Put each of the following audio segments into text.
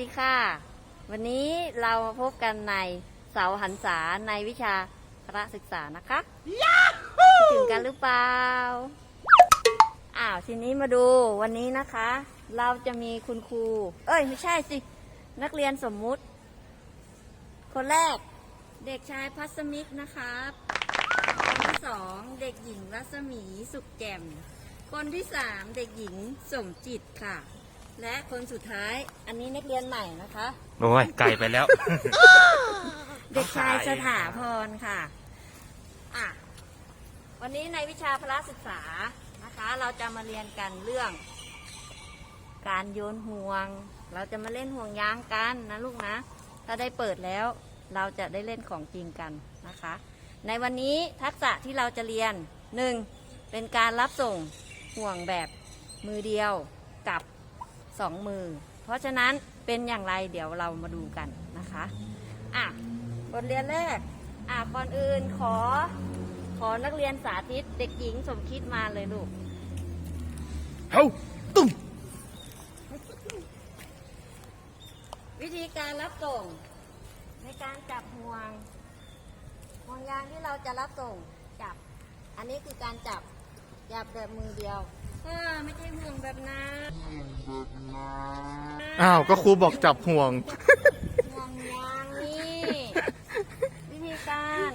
ดีค่ะ วันนี้เรามาพบกันในเสาหันษาในวิชาพระศึกษานะคะคิดถึงกันหรือเปล่า อ้าวทีนี้มาดูวันนี้นะคะ เราจะมีคุณครู เอ้ยไม่ใช่สิ นักเรียนสมมุติ คนแรก เด็กชายพัสมิกนะครับคนที่สองเด็กหญิงรัศมีสุขแจ่มคนที่สามเด็กหญิงสมจิตค่ะ และคนสุดท้ายอันนี้นักเรียนใหม่นะคะ โอ้ยไกลไปแล้ว เด็กชายสถาพรค่ะอะวันนี้ในวิชาพละศึกษานะคะ เราจะมาเรียนกันเรื่อง การโยนห่วง เราจะมาเล่นห่วงยางกันนะลูกนะ ถ้าได้เปิดแล้วเราจะได้เล่นของจริงกันนะคะ ในวันนี้ทักษะที่เราจะเรียนหนึ่งเป็นการรับส่งห่วงแบบมือเดียวกับ สองมือ เพราะฉะนั้นเป็นอย่างไรเดี๋ยวเรามาดูกันนะคะอะบทเรียนแรกอะก่อนอื่นขอขอนักเรียนสาธิตเด็กหญิงสมคิดมาเลยลูกเฮ้าตุ้มวิธีการรับส่ง ในการจับห่วงห่วงยางที่เราจะรับส่งจับ อันนี้คือการจับจับแบบมือเดียวเออไม่ใช่ห่วงแบบนั้น อ้าว ก็ครูบอกจับห่วง ห่วงยางนี่วิธีการ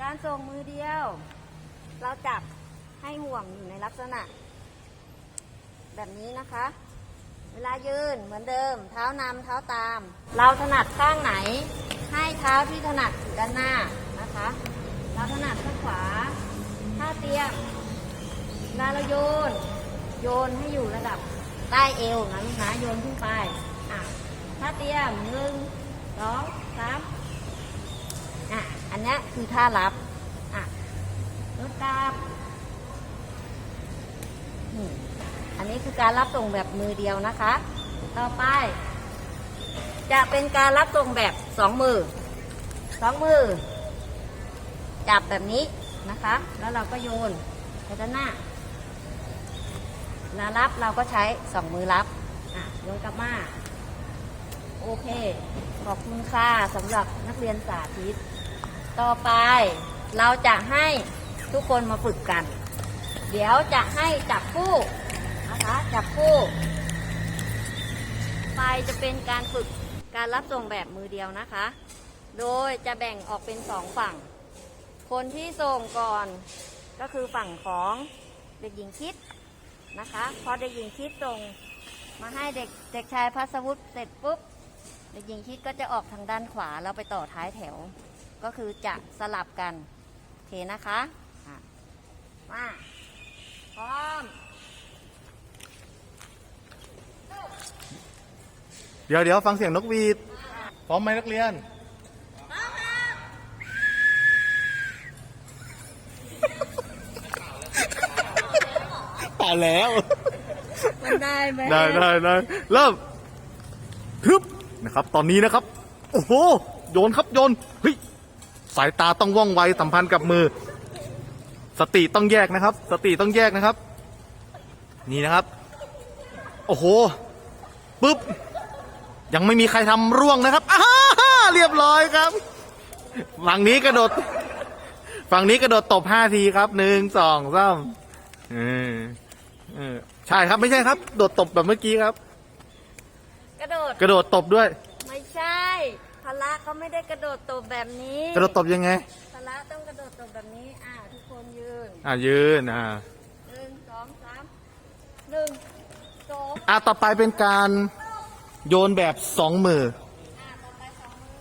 การส่งมือเดียว เราจับให้ห่วงอยู่ในลักษณะ แบบนี้นะคะ เวลายืนเหมือนเดิม เท้านำเท้าตาม เราถนัดข้างไหน ให้เท้าที่ถนัดอยู่ด้านหน้านะคะ เราถนัดข้างขวาท่าเตียงเวลาเราโยน โยนให้อยู่ระดับ ใต้เอวนะลูกนะโยนขึ้นไปอะท่าเตียงหนึ่งสองสามอะอันนี้คือท่ารับอะรถกราบอันนี้คือการรับส่งแบบมือเดียวนะคะ ต่อไป จะเป็นการรับส่งแบบสองมือสองมือ จับแบบนี้นะคะ แล้วเราก็โยนไปด้านหน้า เวลารับเราก็ใช้สองมือรับอะโยนกลับมา โอเค ขอบคุณค่ะสำหรับนักเรียนสาธิต ต่อไปเราจะให้ทุกคนมาฝึกกัน เดี๋ยวจะให้จับคู่นะคะ จับคู่ ไปจะเป็นการฝึกการรับส่งแบบมือเดียวนะคะ โดยจะแบ่งออกเป็นสองฝั่ง คนที่ส่งก่อนก็คือฝั่งของเด็กหญิงคิด นะคะ พอเด็กหญิงคิดส่งมาให้เด็กเด็กชายพัสวุฒิเสร็จปุ๊บ เด็กหญิงคิดก็จะออกทางด้านขวาแล้วไปต่อท้ายแถว ก็คือจะสลับกันโอเคนะคะอะมาพร้อมเดี๋ยวเดี๋ยวฟังเสียงนกหวีดพร้อมไหมนักเรียน ตายแล้ว มันได้ไหมได้ได้ได้เริ่มทึบนะครับ ตอนนี้นะครับ โอ้โห โยนครับโยนเฮ้ยสายตาต้องว่องไวสัมพันธ์กับมือ สติต้องแยกนะครับ สติต้องแยกนะครับ นี่นะครับ โอ้โหปึ๊บ ยังไม่มีใครทำร่วงนะครับอ้าฮ่าเรียบร้อยครับ ฝั่งนี้กระโดด ฝั่งนี้กระโดดตบห้าทีครับหนึ่งสองสามเออ เออใช่ครับไม่ใช่ครับ โดดตบแบบเมื่อกี้ครับ กระโดด กระโดดตบด้วย ไม่ใช่พละเขาไม่ได้กระโดดตบแบบนี้กระโดดตบยังไงพละต้องกระโดดตบแบบนี้อ่าทุกคนยืนอ่ายืนอ่าหนึ่งสองสามหนึ่งสองอ่าต่อไปเป็นการโยนแบบสองมืออ่าต่อไปสองมือ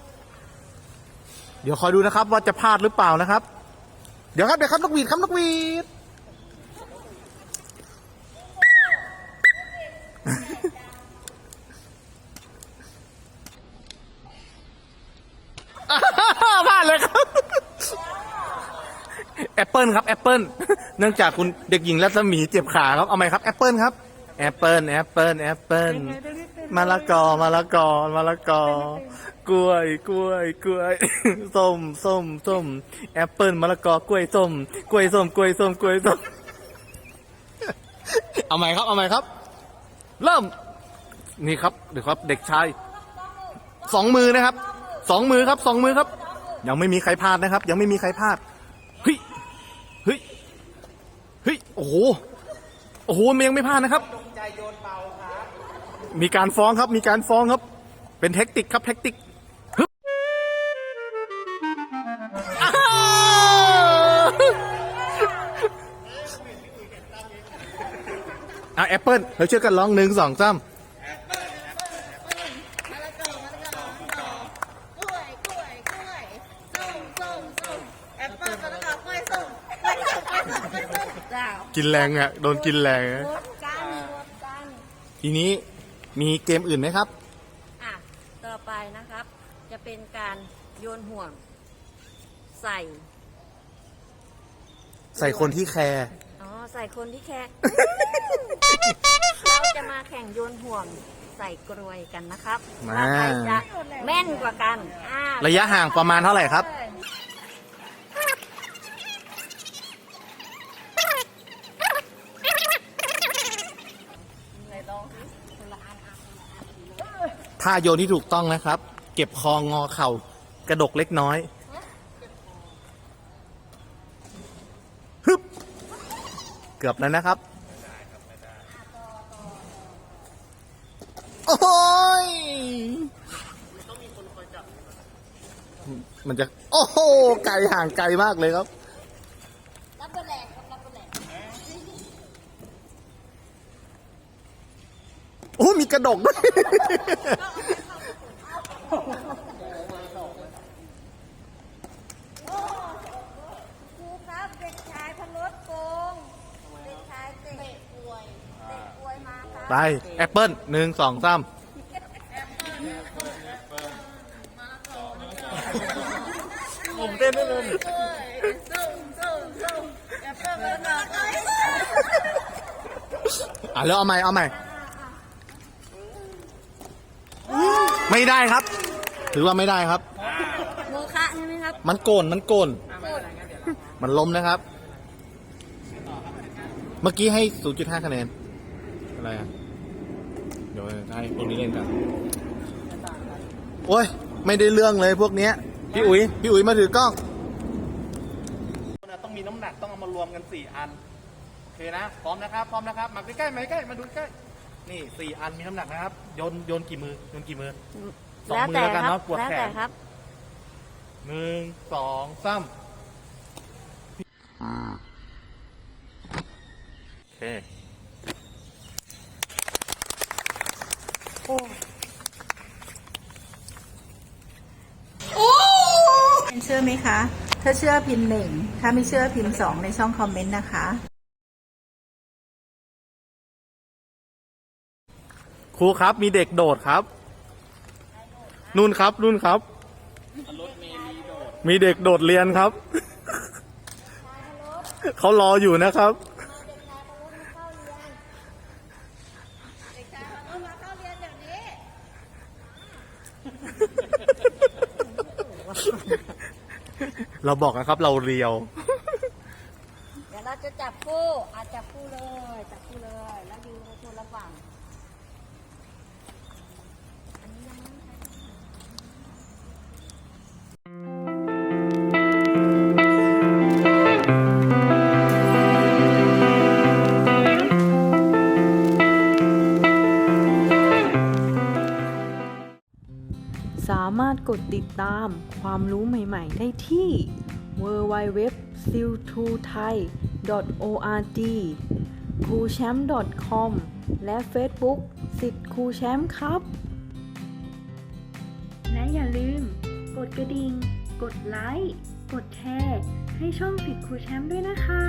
เดี๋ยวคอยดูนะครับว่าจะพลาดหรือเปล่านะครับ เดี๋ยวครับเดี๋ยวครับนกหวีดครับนกหวีด พลาดเลยครับ แอปเปิลครับแอปเปิลเนื่องจากคุณเด็กหญิงรัศมีเจ็บขาครับ เอาไหมครับแอปเปิลครับแอปเปิลแอปเปิลแอปเปิลมะละกอมะละกอมะละกอกล้วยกล้วยกล้วยส้มส้มส้มแอปเปิลมะละกอกล้วยส้มกล้วยส้มกล้วยส้มกล้วยส้มเอาไหมครับเอาไหมครับ เริ่ม นี่ครับเดี๋ยวครับเด็กชายสองมือนะครับสองมือครับสองมือครับ ยังไม่มีใครพลาดนะครับ ยังไม่มีใครพลาดเฮ้ยเฮ้ยเฮ้ยโอ้โห โอ้โหมันยังไม่พลาดนะครับ มีการฟ้องครับ มีการฟ้องครับ เป็นเทคนิคครับเทคนิคฮึบอ้าวอะแอปเปิลเราช่วยกันร้องหนึ่งสองสาม กล้วยกล้วยกล้วยส้มส้มส้มแอปเปิ้ลมะละกอกล้วยส้มกล้วยส้มกล้วยส้มกล้วยส้ม จ้า กินแรงอะ โดนกินแรงอะรถกันรถกันทีนี้มีเกมอื่นไหมครับ อะ ต่อไปนะครับ จะเป็นการโยนห่วง ใส่ ใส่คนที่แคร์อ๋อ ใส่คนที่แค่ เราจะมาแข่งโยนห่วงใส่กรวยกันนะครับมาว่าใครจะแม่นกว่ากันอ่า ระยะห่างประมาณเท่าไหร่ครับ ไหนลองสิคนละอันอะ ท่าโยนที่ถูกต้องนะครับ เก็บคองอเข่ากระดกเล็กน้อยฮึบเกือบแล้วนะครับโอ้ยมันจะ โอ้โหไกลห่างไกลมากเลยครับเบอร์แหลกครับรับเบอร์แหลก โอ้มี กระดกด้วยครูครับเด็กชายพลดโกง เด็กชายเตะกล้วยเตะกล้วยมาครับ ไปแอปเปิลหนึ่งสองสามผมเต้นได้เลยกล้วยส้มส้มส้มแอปเปิ้ลมะละกอกล้วยส้มอะแล้วเอาใหม่เอาใหม่ ไม่ได้ครับ ถือว่าไม่ได้ครับ โมคะใช่ไหมครับมันโกนมันโกน มันล้มนะครับ เมื่อกี้ให้ 0.5 คะแนน อะไรอะ เดี๋ยวให้พวกนี้เล่นกัน โอ้ย ไม่ได้เรื่องเลยพวกเนี้ย พี่อุ๋ย พี่อุ๋ยมาถือกล้องต้องมีน้ำหนักต้องเอามารวมกัน4อัน โอเคนะ พร้อมนะครับ พร้อมนะครับ มาใกล้ๆมาใกล้ๆมาดูใกล้ นี่สี่อันมีน้ำหนักนะครับโยนโยนกี่มือโยนกี่มือสองแล้วมือแต่แล้วกันครัเนาะปวดแล้วแขแต่นครับหนึ่งสองสามโอเคเชื่อไหมคะ ถ้าเชื่อพิมพ์หนึ่ง ถ้าไม่เชื่อพิมพ์สองในช่องคอมเมนต์นะคะ ครูครับมีเด็กโดดครับ นู่นครับนู่นครับ มีเด็กโดดเรียนครับ เขารออยู่นะครับ เราบอกนะครับเราเรียว สามารถกดติดตามความรู้ใหม่ๆ ได้ที่ w w w s i l t o t h a i org c o o c h a m p com และ Facebook สิทธิ์ครูแชมป์ครับ และอย่าลืม กดกระดิ่ง กดไลค์ กดแชร์ ให้ช่องสิทธิ์ครูแชมป์ด้วยนะคะ